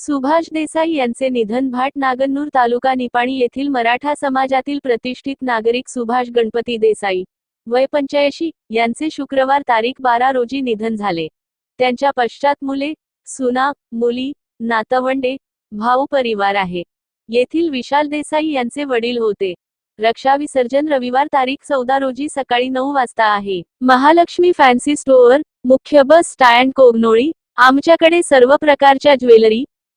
सुभाष देसाई यांचे निधन भाट नागन्नूर तालुका निपाणी येथील मराठा समाजातील प्रतिष्ठित नागरिक सुभाष गणपती देसाई वय पंच्याऐंशी यांचे शुक्रवार तारीख बारा रोजी निधन झाले. त्यांच्या पश्चात मुले सुना मुली नातवंडे भाऊ परिवार आहे. येथील विशाल देसाई यांचे वडील होते. रक्षा विसर्जन रविवार तारीख चौदा रोजी सकाळी नऊ वाजता आहे. महालक्ष्मी फॅन्सी स्टोअर मुख्य बस स्टँड कोगनोळी आमच्याकडे सर्व प्रकारच्या ज्वेलरी